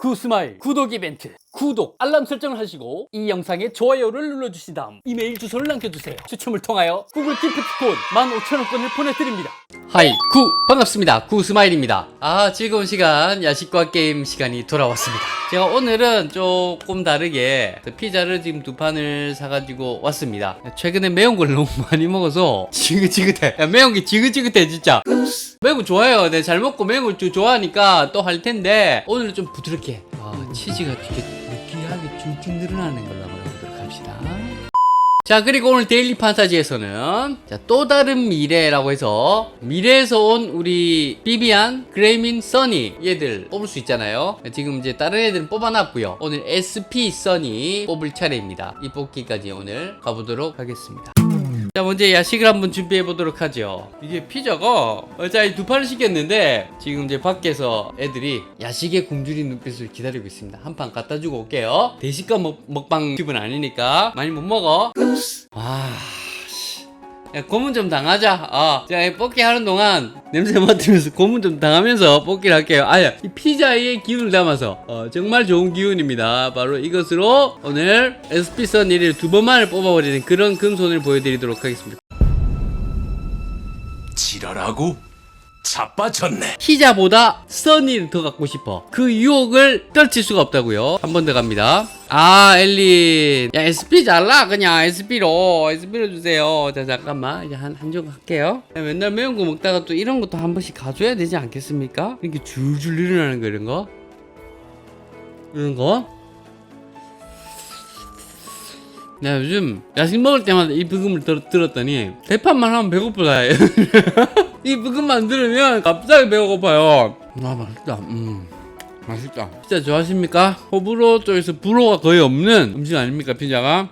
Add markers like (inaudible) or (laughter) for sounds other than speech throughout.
구스마일. 구독 이벤트 구독 알람 설정을 하시고 이 영상에 좋아요를 눌러주신 다음 이메일 주소를 남겨주세요. 추첨을 통하여 구글 기프트콘 15,000원권을 보내드립니다. 하이 구 반갑습니다. 구스마일입니다. 아 즐거운 시간 야식과 게임 시간이 돌아왔습니다. 제가 오늘은 조금 다르게 그 피자를 지금 두 판을 사가지고 왔습니다. 최근에 매운 걸 너무 (laughs) 많이 먹어서 지긋지긋해. 야, 매운 게 지긋지긋해 진짜. 매운 거 좋아해요. 내가 잘 먹고 매운 걸좀 좋아하니까 또 할 텐데 오늘은 좀 부드럽게 아, 치즈가 이렇게 느끼하게 쭉쭉 늘어나는 걸로 한번 해보도록 합시다. 자 그리고 오늘 데일리 판타지에서는 자, 또 다른 미래라고 해서 미래에서 온 우리 비비안, 그레이민, 써니 얘들 뽑을 수 있잖아요. 지금 이제 다른 애들은 뽑아놨고요. 오늘 SP 써니 뽑을 차례입니다. 이 뽑기까지 오늘 가보도록 하겠습니다 자 먼저 야식을 한번 준비해 보도록 하죠. 이게 피자가 어차피 두 판을 시켰는데 지금 이제 밖에서 애들이 야식의 굶주린 눈빛을 기다리고 있습니다. 한 판 갖다 주고 올게요. 대식가 먹, 먹방 기분 아니니까 많이 못 먹어. 와. 씨. 야, 고문 좀 당하자. 어. 이 뽑기 하는 동안 냄새 맡으면서 고문 좀 당하면서 뽑기를 할게요. 아야, 이 피자의 기운을 담아서 어, 정말 좋은 기운입니다. 바로 이것으로 오늘 SP 선 1을 두 번만을 뽑아버리는 그런 금손을 보여드리도록 하겠습니다. 지랄하고 자빠졌네. 피자보다 써니를 더 갖고 싶어. 그 유혹을 떨칠 수가 없다고요. 한 번 더 갑니다. 아, 엘린. 야, SP 잘라. 그냥 SP로. SP로 주세요. 자, 잠깐만. 이제 한, 한 조각 할게요. 야, 맨날 매운 거 먹다가 또 이런 것도 한 번씩 가져야 되지 않겠습니까? 이렇게 줄줄 일어나는 거, 이런 거. 이런 거. 내가 요즘 야식 먹을 때마다 이 부금을 들, 들었더니 대판만 하면 배고프다 해. (laughs) 이 부금만 들으면 갑자기 배고파요 아 맛있다 음 맛있다. 피자 좋아하십니까? 호불호 쪽에서 불호가 거의 없는 음식 아닙니까 피자가?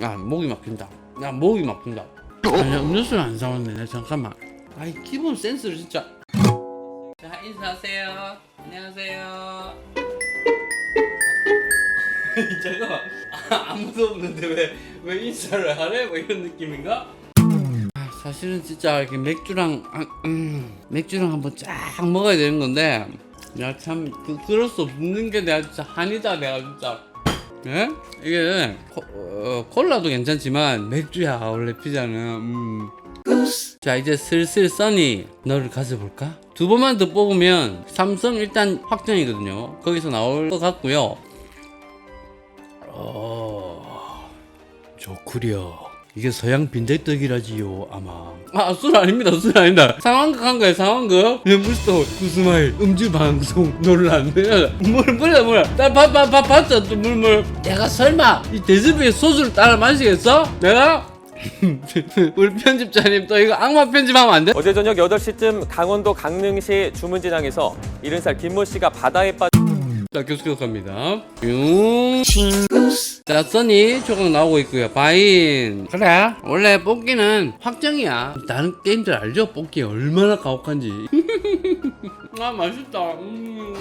아 목이 막힌다. 야 목이 막힌다. 아니 음료수를 안 사왔네. 나 잠깐만. 아이 기본 센스를 진짜. 자 인사하세요. 안녕하세요. (laughs) 잠깐만. 아, 아무도 없는데 왜, 왜 인사를 하래? 뭐 이런 느낌인가? 아, 사실은 진짜 이렇게 맥주랑 아, 음, 맥주랑 한번 쫙 먹어야 되는 건데 내가 참 그, 그럴 수 없는 게 내가 진짜 한이다 내가 진짜 예? 이게 코, 어, 콜라도 괜찮지만 맥주야 원래 피자는 음. 자 이제 슬슬 써니 너를 가져볼까? 두 번만 더 뽑으면 삼성 일단 확정이거든요 거기서 나올 것 같고요 어... 좋구려. 이게 서양 빈대떡이라지요 아마. 아술 아닙니다 술 아닙니다. 상황극 한 거예요 상황극. 렘블스터 구스마일 음주 방송 논란. 물 뭐야 뭐야. 나밥밥밥 봤어 또 물물. 내가 설마 이 대접에 소주를 따라 마시겠어? 내가? (laughs) 우리 편집자님 또 이거 악마 편집하면 안 돼? 어제 저녁 8시쯤 강원도 강릉시 주문진항에서 70살 김모 씨가 바다에 빠져 자 계속 갑니다. 뿅. 자 써니 조각 나오고 있고요. 바인. 그래. 원래 뽑기는 확정이야. 다른 게임들 알죠? 뽑기 얼마나 가혹한지. (laughs) 아 맛있다. 음.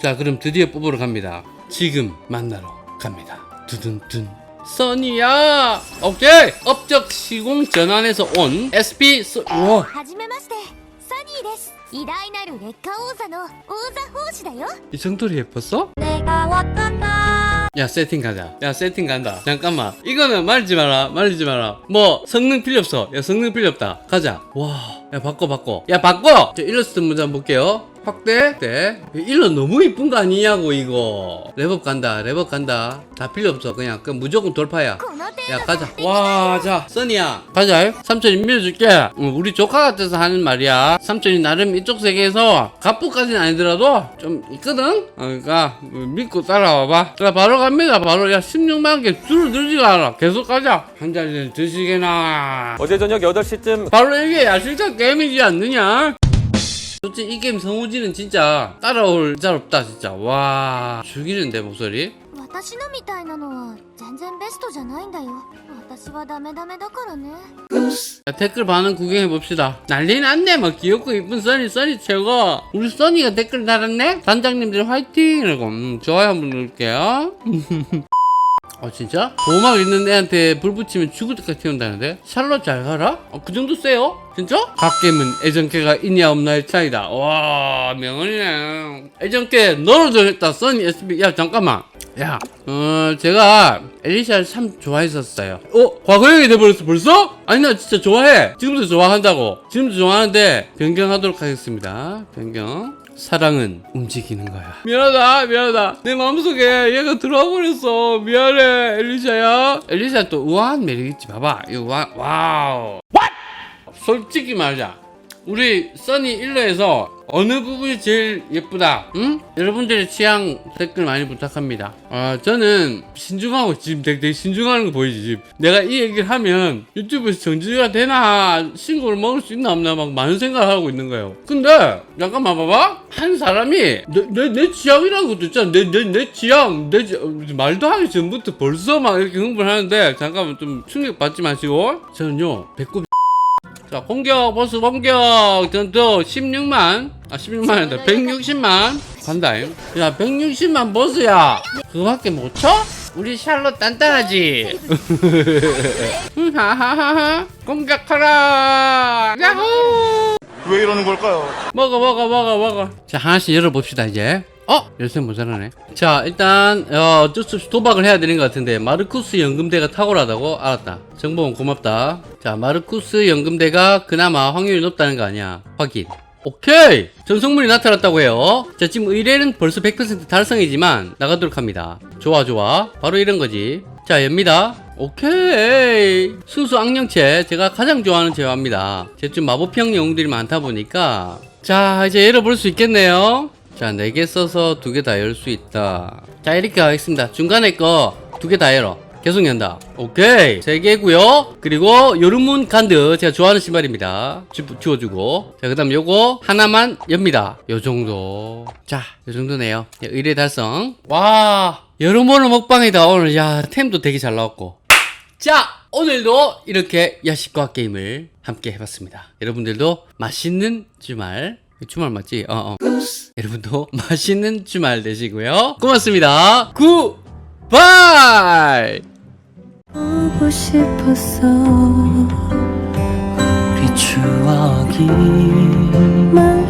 자 그럼 드디어 뽑으러 갑니다. 지금 만나러 갑니다. 두둔둔. 써니야. 오케이. 업적 시공 전환에서 온 SP 써. 와. はじめましてサニーです偉大なる劣化王座の王座奉仕だよ 이 정도로 예뻤어? 내가 왔단다 야 세팅 가자 야 세팅 간다 잠깐만 이거는 말리지 마라 말리지 마라 뭐 성능 필요 없어 야 성능 필요 없다 가자 와 야 바꿔 바꿔 야 바꿔 저 일러스트 먼저 한번 볼게요 확대? 때 일로 너무 이쁜 거 아니냐고 이거. 랩업 간다 랩업 간다. 다 필요 없어. 그냥 그 무조건 돌파야. 야 가자. 와자 써니야. 가자. 삼촌이 밀어줄게. 음, 우리 조카 같아서 하는 말이야. 삼촌이 나름 이쪽 세계에서 갑부까지는 아니더라도 좀 있거든? 어, 그러니까 음, 믿고 따라와봐. 자 바로 갑니다. 바로 야 16만 개 줄어들지가 않아. 계속 가자. 한 잔 드시게나. 어제 저녁 8시쯤 바로 이게 야실장 게임이지 않느냐? 솔직히 이 게임 성우지는 진짜 따라올 잘 없다 진짜 와 죽이는데 목소리 私のみたいなのは全然ベストじゃないんだよ私はダメダメだからね 자, 댓글 반응 구경해 봅시다. 난리 났네. 막 귀엽고 이쁜 써니, 써니 최고. 우리 써니가 댓글 달았네. 단장님들 화이팅. 이러고 음, 좋아요 한번 누를게요. (laughs) 어 진짜? 보호막 있는 애한테 불 붙이면 죽을 때까지 태운다는데? 샬롯 잘 가라? 어, 그 정도 세요? 진짜? 갓겜은 애정깨가 있냐 없나의 차이다 와 명언이네 애정깨 너로 정했다 써니 SB 야 잠깐만 야, 어, 제가 엘리샤를 참 좋아했었어요. 어? 과거형이 돼버렸어, 벌써? 아니, 나 진짜 좋아해. 지금도 좋아한다고. 지금도 좋아하는데, 변경하도록 하겠습니다. 변경. 사랑은 움직이는 거야. 미안하다, 미안하다. 내 마음속에 얘가 들어와 버렸어. 미안해, 엘리샤야. 엘리샤 또 우아한 매력 있지. 봐봐. 이거 와, 와우. 솔직히 말하자. 우리 써니 1로에서 어느 부분이 제일 예쁘다? 응? 여러분들의 취향 댓글 많이 부탁합니다. 아, 저는 신중하고 지금 되게, 되게 신중하는 거 보이지? 지금. 내가 이 얘기를 하면 유튜브에서 정지가 되나? 신고를 먹을 수 있나 없나? 막 많은 생각을 하고 있는 거예요. 근데, 잠깐만 봐봐. 한 사람이 내, 내, 내 취향이라는 것도 있잖아. 내, 내, 내 취향. 내, 지- 말도 하기 전부터 벌써 막 이렇게 흥분을 하는데, 잠깐만 좀 충격 받지 마시고. 저는요, 배꼽 자 공격 보스 공격. 전투 16만. 아 16만 아니다. 160만. 간다임. 야 160만 보스야. 그거밖에 못 쳐? 우리 샬롯 단단하지? (laughs) 하하하하. 공격하라. 야호! 왜 이러는 걸까요? 먹어 먹어 먹어 먹어. 자 하나씩 열어봅시다 이제 어? 열쇠 모자라네. 자 일단 어, 어쩔 수 없이 도박을 해야 되는 것 같은데 마르쿠스 연금대가 탁월하다고? 알았다. 정보원 고맙다. 자 마르쿠스 연금대가 그나마 확률이 높다는 거 아니야. 확인. 오케이! 전성물이 나타났다고 해요. 자 지금 의뢰는 벌써 100% 달성이지만 나가도록 합니다. 좋아 좋아. 바로 이런 거지. 자 엽니다. 오케이! 순수 악령체. 제가 가장 좋아하는 제화입니다. 제좀 마법형 영웅들이 많다 보니까. 자 이제 열어볼 수 있겠네요 자 4개 써서 두개다 열 수 있다. 자 이렇게 하겠습니다. 중간에 거두개다 열어. 계속 연다. 오케이. 세 개고요. 그리고 요르문 간드 제가 좋아하는 신발입니다. 주, 주워주고. 자 그 다음 요거 하나만 엽니다. 요 정도. 자 요 정도네요. 야, 의뢰 달성. 와 여러모로 먹방이다. 오늘 야 템도 되게 잘 나왔고. 자 오늘도 이렇게 야식과 게임을 함께 해봤습니다. 여러분들도 맛있는 주말 주말 맞지? 어 어. 여러분도 (laughs) 맛있는 주말 되시고요. 고맙습니다. 굿바이! 보고 싶었어 우리 추억이 말